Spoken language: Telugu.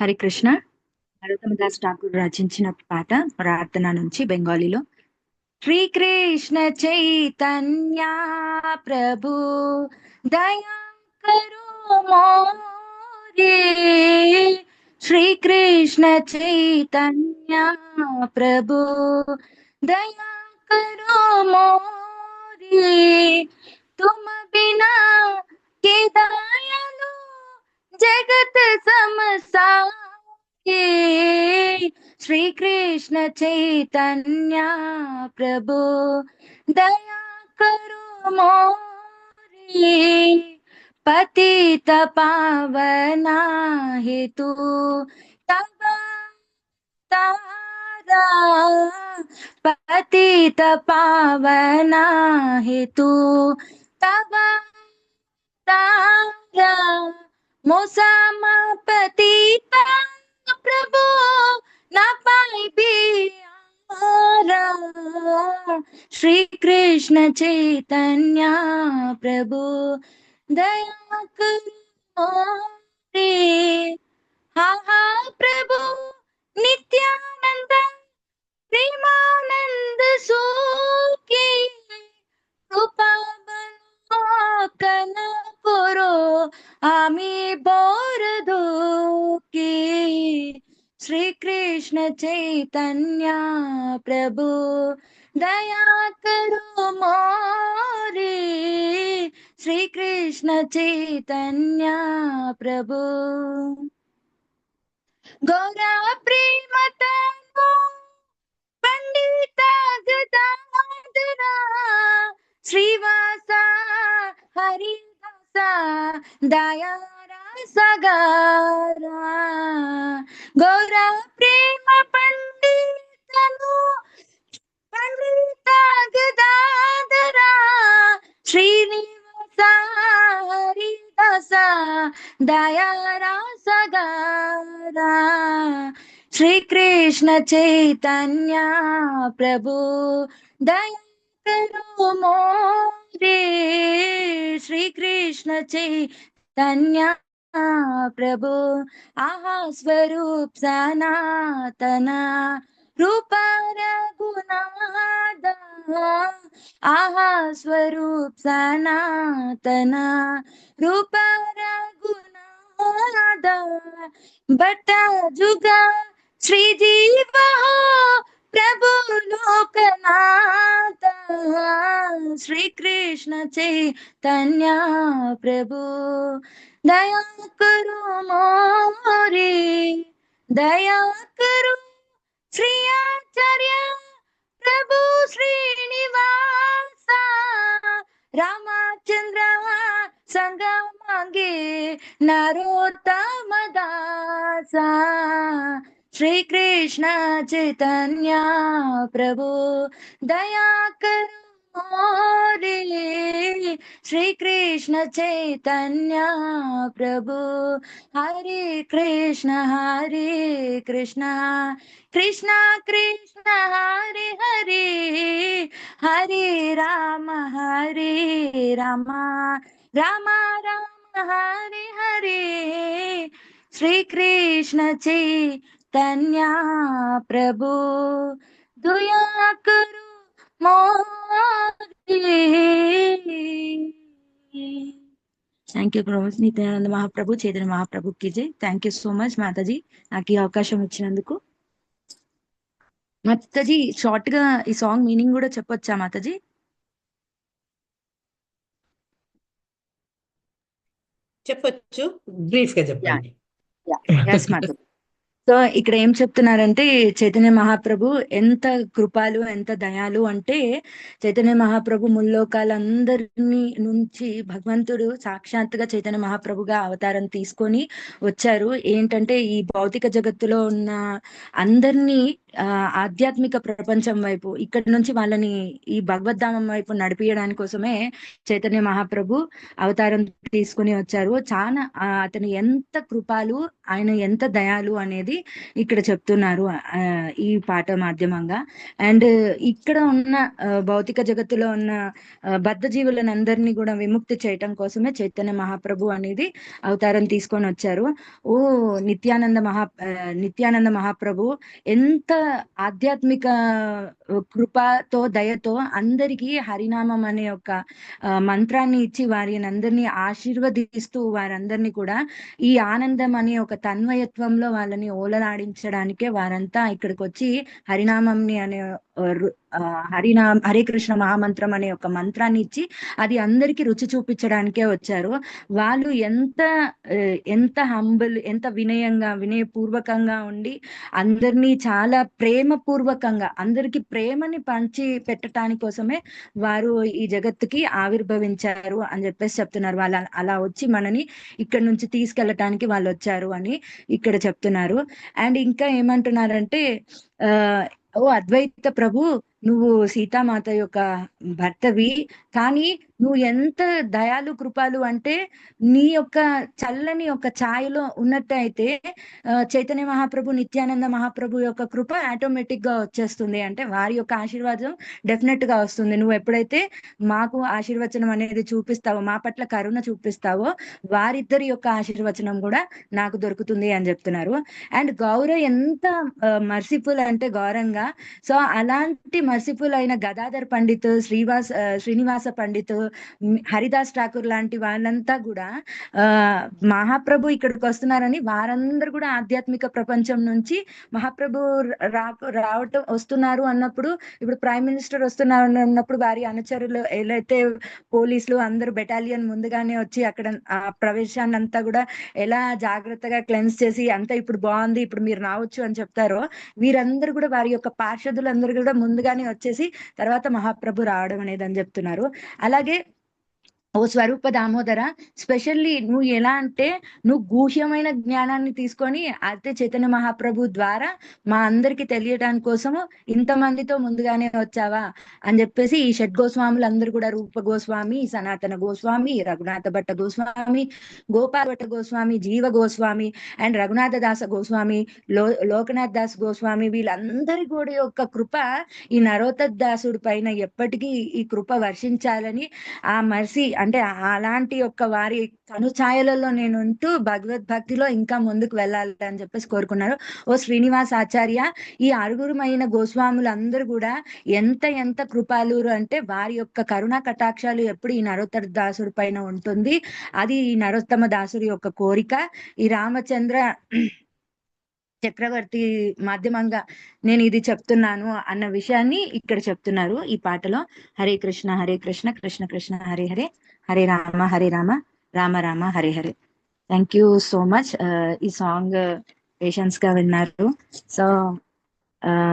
హరికృష్ణ నరోత్తమదాస్ ఠాకూర్ రచించిన పాట ప్రార్థన నుంచి బెంగాలీలో. శ్రీకృష్ణ చైతన్య ప్రభు దయా శ్రీకృష్ణ చైతన్య ప్రభు దయా కరు తుమ బినా श्री कृष्ण चैतन्य प्रभु, दया करो मोरे, पतित पावना हेतु तब तारा पतित पावना हेतु तब तारा मोसामा श्री कृष्ण चैतन्य प्रभु, दया करो रे। हा हा, प्रभु नित्यानंद प्रेमानंद सुखी कृपा कन करो आम्ही बोर दुखी श्री कृष्ण चैतन्य प्रभु दया करो मोरे श्री कृष्ण चैतन्य प्रभु गौरा प्रेम तनु पंडित गदाधर श्रीवासा हरिदासा दयारा सगारा गौरा प्रेम पंडितनु గదాధరా శ్రీనివాస హరిదాస దయారాసగారా శ్రీకృష్ణ చైతన్య ప్రభు దయకరు మోరే శ్రీకృష్ణ చైతన్య ప్రభు ఆహా స్వరూప్ సనాతన. रूप रघुनाथ आहा स्वरूप सनातन। रूप रघुनाथ बट जुगा श्री जीव प्रभु लोकनाथ। श्री कृष्ण चैतन्य प्रभु, दया करो मोरे, दया करो श्री आचार्य प्रभु श्रीनिवास रामचंद्र संग मांगे नरोत्तम दासा श्री कृष्ण चैतन्य प्रभु दया करो मोरे श्री कृष्ण चैतन्य प्रभु। हरे कृष्ण हरे कृष्ण। कृष्ण कृष्ण, हरे हरे। हरे राम हरे राम। राम राम, हरे हरे। श्री कृष्ण चैतन्य प्रभु। दया करो థ్యాంక్ యూ ప్రభు నిత్యానంద మహాప్రభు చైతన్య మహాప్రభుకి జై thank you so much Mataji నాకు ఈ అవకాశం ఇచ్చినందుకు మాతాజీ షార్ట్గా ఈ సాంగ్ మీనింగ్ కూడా చెప్పొచ్చా మాతాజీ చెప్పొచ్చు బ్రీఫ్గా చెప్పండి సో ఇక్కడ ఏం చెప్తున్నారంటే చైతన్య మహాప్రభు ఎంత కృపాలు ఎంత దయాలు అంటే చైతన్య మహాప్రభు ముల్లోకాలందరినీ నుంచి భగవంతుడు సాక్షాత్తుగా చైతన్య మహాప్రభుగా అవతారం తీసుకొని వచ్చారు. ఏంటంటే ఈ భౌతిక జగత్తులో ఉన్న అందరినీ ఆధ్యాత్మిక ప్రపంచం వైపు ఇక్కడి నుంచి వాళ్ళని ఈ భగవద్ధామం వైపు నడిపించడానికి కోసమే చైతన్య మహాప్రభు అవతారం తీసుకుని వచ్చారు. చాలా అతను ఎంత కృపాలు ఆయన ఎంత దయాలు అనేది ఇక్కడ చెప్తున్నారు ఆ, ఈ పాట మాధ్యమంగా. అండ్ ఇక్కడ ఉన్న భౌతిక జగత్తులో ఉన్న బద్ధ జీవులను అందరినీ కూడా విముక్తి చేయటం కోసమే చైతన్య మహాప్రభు అనేది అవతారం తీసుకొని వచ్చారు. ఓ నిత్యానంద మహా నిత్యానంద మహాప్రభు ఎంత ఆధ్యాత్మిక కృపతో దయతో అందరికీ హరినామం అనే ఒక మంత్రాన్ని ఇచ్చి వారిని అందరినీ ఆశీర్వదిస్తూ వారందరినీ కూడా ఈ ఆనందం అనే ఒక తన్వయత్వంలో వాళ్ళని ఓలలాడించడానికే వారంతా ఇక్కడికి వచ్చి హరినామంని అనే హరినామ హరే కృష్ణ మహామంత్రం అనే ఒక మంత్రాన్ని ఇచ్చి అది అందరికీ రుచి చూపించడానికే వచ్చారు. వాళ్ళు ఎంత ఎంత హంబుల్ ఎంత వినయంగా వినయపూర్వకంగా ఉండి అందరినీ చాలా ప్రేమ పూర్వకంగా అందరికి ప్రేమని పంచి పెట్టడానికి కోసమే వారు ఈ జగత్తుకి ఆవిర్భవించారు అని చెప్పేసి చెప్తున్నారు. వాళ్ళ అలా వచ్చి మనని ఇక్కడ నుంచి తీసుకెళ్ళటానికి వాళ్ళు వచ్చారు అని ఇక్కడ చెప్తున్నారు. అండ్ ఇంకా ఏమంటున్నారంటే ఆ ఓ అద్వైత ప్రభు నువ్వు సీతామాత యొక్క భర్తవి కానీ నువ్వు ఎంత దయాలు కృపాలు అంటే నీ యొక్క చల్లని యొక్క ఛాయలో ఉన్నట్టయితే చైతన్య మహాప్రభు నిత్యానంద మహాప్రభు యొక్క కృప ఆటోమేటిక్గా వచ్చేస్తుంది. అంటే వారి యొక్క ఆశీర్వాదం డెఫినెట్గా వస్తుంది. నువ్వు ఎప్పుడైతే మాకు ఆశీర్వచనం అనేది చూపిస్తావో మా పట్ల కరుణ చూపిస్తావో వారిద్దరి యొక్క ఆశీర్వచనం కూడా నాకు దొరుకుతుంది అని చెప్తున్నారు. అండ్ గౌర ఎంత మర్సిఫుల్ అంటే గౌరంగా సో అలాంటి మర్సిఫుల్ అయిన గదాధర్ పండిత్ శ్రీవాస్ శ్రీనివాస పండిత్ హరిదాస్ ఠాకూర్ లాంటి వాళ్ళంతా కూడా మహాప్రభు ఇక్కడికి వస్తున్నారని వారందరూ కూడా ఆధ్యాత్మిక ప్రపంచం నుంచి మహాప్రభు రా రావటం వస్తున్నారు అన్నప్పుడు ఇప్పుడు ప్రైమ్ మినిస్టర్ వస్తున్నారు అన్నప్పుడు వారి అనుచరులు ఏదైతే పోలీసులు అందరూ బెటాలియన్ ముందుగానే వచ్చి అక్కడ ఆ ప్రవేశాన్ని అంతా కూడా ఎలా జాగ్రత్తగా క్లెన్స్ చేసి అంతా ఇప్పుడు బాగుంది ఇప్పుడు మీరు రావచ్చు అని చెప్తారో వీరందరూ కూడా వారి యొక్క పార్షదులందరూ కూడా ముందుగా కానీ వచ్చేసి తర్వాత మహాప్రభు రావడం అనేది అని చెప్తున్నారు. అలాగే ఓ స్వరూప దామోదర స్పెషల్లీ నువ్వు ఎలా అంటే నువ్వు గూహ్యమైన జ్ఞానాన్ని తీసుకొని అయితే చైతన్య మహాప్రభు ద్వారా మా అందరికి తెలియటాని కోసము ఇంతమందితో ముందుగానే వచ్చావా అని చెప్పేసి ఈ షడ్ గోస్వాములు అందరు కూడా రూప గోస్వామి సనాతన గోస్వామి రఘునాథ భట్ట గోస్వామి గోపాల భట్ట గోస్వామి జీవ గోస్వామి అండ్ రఘునాథ దాస గోస్వామి లో లోకనాథ్ దాస్ గోస్వామి వీళ్ళందరి కూడా యొక్క కృప ఈ నరోత దాసుడి పైన ఎప్పటికీ ఈ కృప వర్షించాలని ఆ మర్సి అంటే అలాంటి యొక్క వారి కనుఛాయలలో నేను ఉంటూ భగవద్భక్తిలో ఇంకా ముందుకు వెళ్ళాలి అని చెప్పేసి కోరుకున్నారు ఓ శ్రీనివాస్ ఆచార్య ఈ అరుగురమైన గోస్వాములందరూ కూడా ఎంత ఎంత కృపాలురు అంటే వారి యొక్క కరుణా కటాక్షాలు ఎప్పుడు ఈ నరోత్తర దాసుడి పైన ఉంటుంది. అది ఈ నరోత్తమ దాసుడి యొక్క కోరిక. ఈ రామచంద్ర చక్రవర్తి మాధ్యమంగా నేను ఇది చెప్తున్నాను అన్న విషయాన్ని ఇక్కడ చెప్తున్నారు ఈ పాటలో. Hare Krishna Hare Krishna Krishna Krishna Hare Hare. Hare Rama Hare Rama Rama Rama Hare Hare thank you so much ఈ సాంగ్ పేషెన్స్గా విన్నారు సో